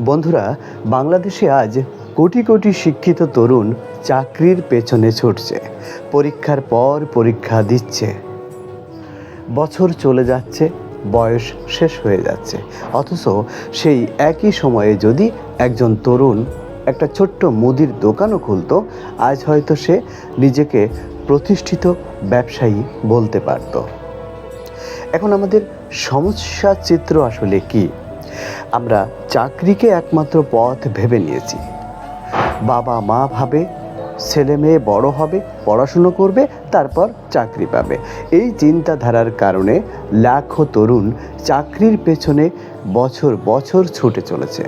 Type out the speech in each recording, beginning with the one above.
বন্ধুরা, বাংলাদেশে আজ কোটি কোটি শিক্ষিত তরুণ চাকরির পেছনে ছুটছে। পরীক্ষার পর পরীক্ষা দিচ্ছে। বছর চলে যাচ্ছে, বয়স শেষ হয়ে যাচ্ছে। অথচ সেই একই সময়ে যদি একজন তরুণ একটা ছোট্ট মুদির দোকানও খুলতো, আজ হয়তো সে নিজেকে প্রতিষ্ঠিত ব্যবসায়ী বলতে পারত। এখন আমাদের সমস্যা চিত্র আসলে কি? আমরা চাকরিকে একমাত্র পথ ভেবে নিয়েছি। বাবা মা ভাবে, ছেলে মেয়ে বড় হবে, পড়াশুনো করবে, তারপর চাকরি পাবে। এই চিন্তাধারার কারণে লাখো তরুণ চাকরির পেছনে বছর বছর ছুটে চলেছে।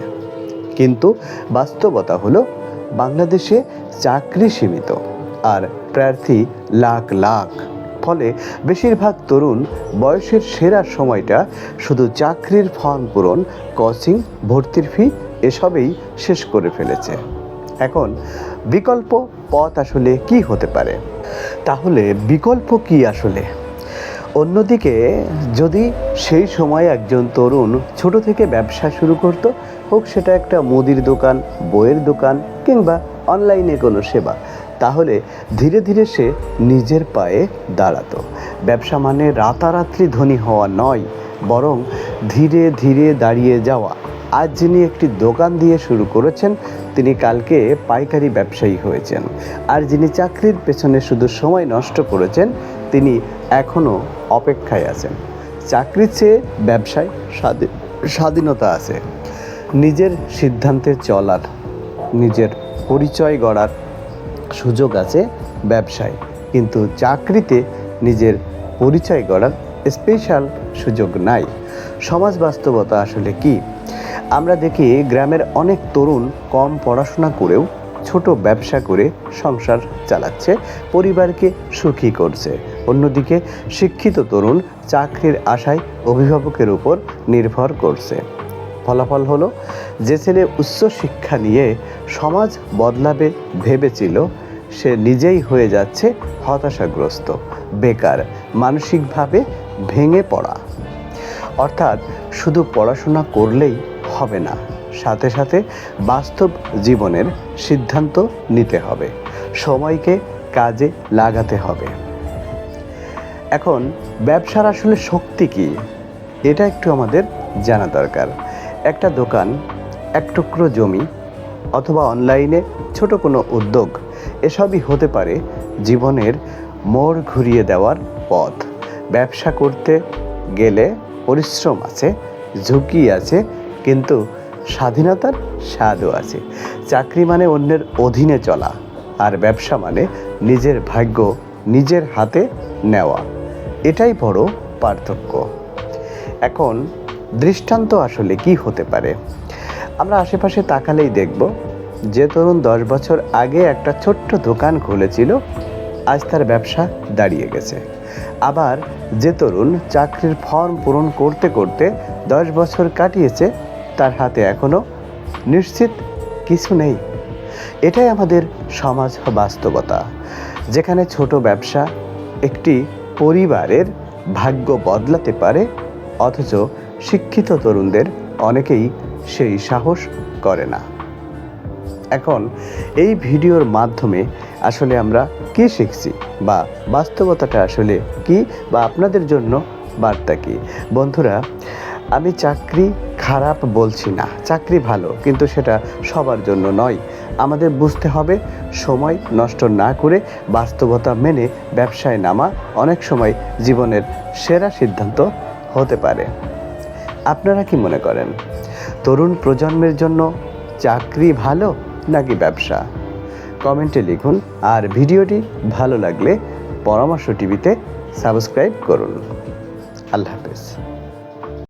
কিন্তু বাস্তবতা হলো, বাংলাদেশে চাকরি সীমিত, আর প্রার্থী লাখ লাখ। ফলে বেশিরভাগ তরুণ বয়সের সেরা সময়টা শুধু চাকরির ফর্ম পূরণ, কোচিং, ভর্তির ফি এসবেই শেষ করে ফেলেছে। এখন বিকল্প পথ আসলে কি হতে পারে? তাহলে বিকল্প কি আসলে? অন্যদিকে, যদি সেই সময় একজন তরুণ ছোট থেকে ব্যবসা শুরু করত, হোক সেটা একটা মুদির দোকান, বইয়ের দোকান কিংবা অনলাইনে কোনো সেবা তাহলে ধীরে ধীরে সে নিজের পায়ে দাঁড়াতো। ব্যবসা মানে রাতারাত্রি ধনী হওয়া নয়, বরং ধীরে ধীরে দাঁড়িয়ে যাওয়া। আজ যিনি একটি দোকান দিয়ে শুরু করেছেন, তিনি কালকে পাইকারি ব্যবসায়ী হয়েছেন। আর যিনি চাকরির পেছনে শুধু সময় নষ্ট করেছেন, তিনি এখনও অপেক্ষায় আছেন। চাকরির চেয়ে ব্যবসায় স্বাধীন স্বাধীনতা আছে। নিজের সিদ্ধান্তে চলার, নিজের পরিচয় গড়ার সুযোগ আছে ব্যবসায়। কিন্তু চাকরিতে নিজের পরিচয় গড়ার স্পেশাল সুযোগ নাই। সমাজ বাস্তবতা আসলে কি? আমরা দেখি গ্রামের অনেক তরুণ কম পড়াশোনা করেও ছোট ব্যবসা করে সংসার চালাচ্ছে, পরিবারকে সুখী করছে। অন্যদিকে শিক্ষিত তরুণ চাকরির আশায় অভিভাবকের উপর নির্ভর করছে। ফলাফল হলো, যে ছেলে উচ্চ শিক্ষা নিয়ে সমাজ বদলাবে ভেবেছিল, সে নিজেই হয়ে যাচ্ছে হতাশাগ্রস্ত, বেকার, মানসিকভাবে ভেঙে পড়া। অর্থাৎ শুধু পড়াশোনা করলেই হবে না, সাথে সাথে বাস্তব জীবনের সিদ্ধান্ত নিতে হবে, সময়কে কাজে লাগাতে হবে। এখন, ব্যবসার আসলে শক্তি কি? এটা একটু আমাদের জানা দরকার। একটা দোকান, এক টুকরো জমি অথবা অনলাইনে ছোট কোনো উদ্যোগ, এসবই হতে পারে জীবনের মোড় ঘুরিয়ে দেওয়ার পথ। ব্যবসা করতে গেলে পরিশ্রম আছে, ঝুঁকি আছে, কিন্তু স্বাধীনতার স্বাদও আছে। চাকরি মানে অন্যের অধীনে চলা, আর ব্যবসা মানে নিজের ভাগ্য নিজের হাতে নেওয়া। এটাই বড় পার্থক্য। এখন দৃষ্টান্ত আসলে কি হতে পারে? আমরা আশেপাশে তাকালেই দেখব যে তরুণ দশ বছর আগে একটা ছোট্ট দোকান খুলেছিল, আজ তার ব্যবসা দাঁড়িয়ে গেছে। আবার যে তরুণ চাকরির ফর্ম পূরণ করতে করতে দশ বছর কাটিয়েছে, তার হাতে এখনও নিশ্চিত কিছু নেই। এটাই আমাদের সমাজ বাস্তবতা, যেখানে ছোট ব্যবসা একটি পরিবারের ভাগ্য বদলাতে পারে, অথচ শিক্ষিত তরুণদের অনেকেই সেই সাহস করে না। এখন এই ভিডিওর মাধ্যমে আসলে আমরা কি শিখছি বা বাস্তবতাটা আসলে কি বা আপনাদের জন্য বার্তা কি? বন্ধুরা, আমি চাকরি খারাপ বলছি না, চাকরি ভালো, কিন্তু সেটা সবার জন্য নয়। আমাদের বুঝতে হবে সময় নষ্ট না করে বাস্তবতা মেনে ব্যবসায় নামা অনেক সময় জীবনের সেরা সিদ্ধান্ত হতে পারে। আপনারা কি মনে করেন? তরুণ প্রজন্মের জন্য চাকরি ভালো নাকি ব্যবসা? কমেন্টে লিখুন, আর ভিডিওটি ভালো লাগলে পরামর্শ টিভিতে সাবস্ক্রাইব করুন। আল্লাহ হাফেজ।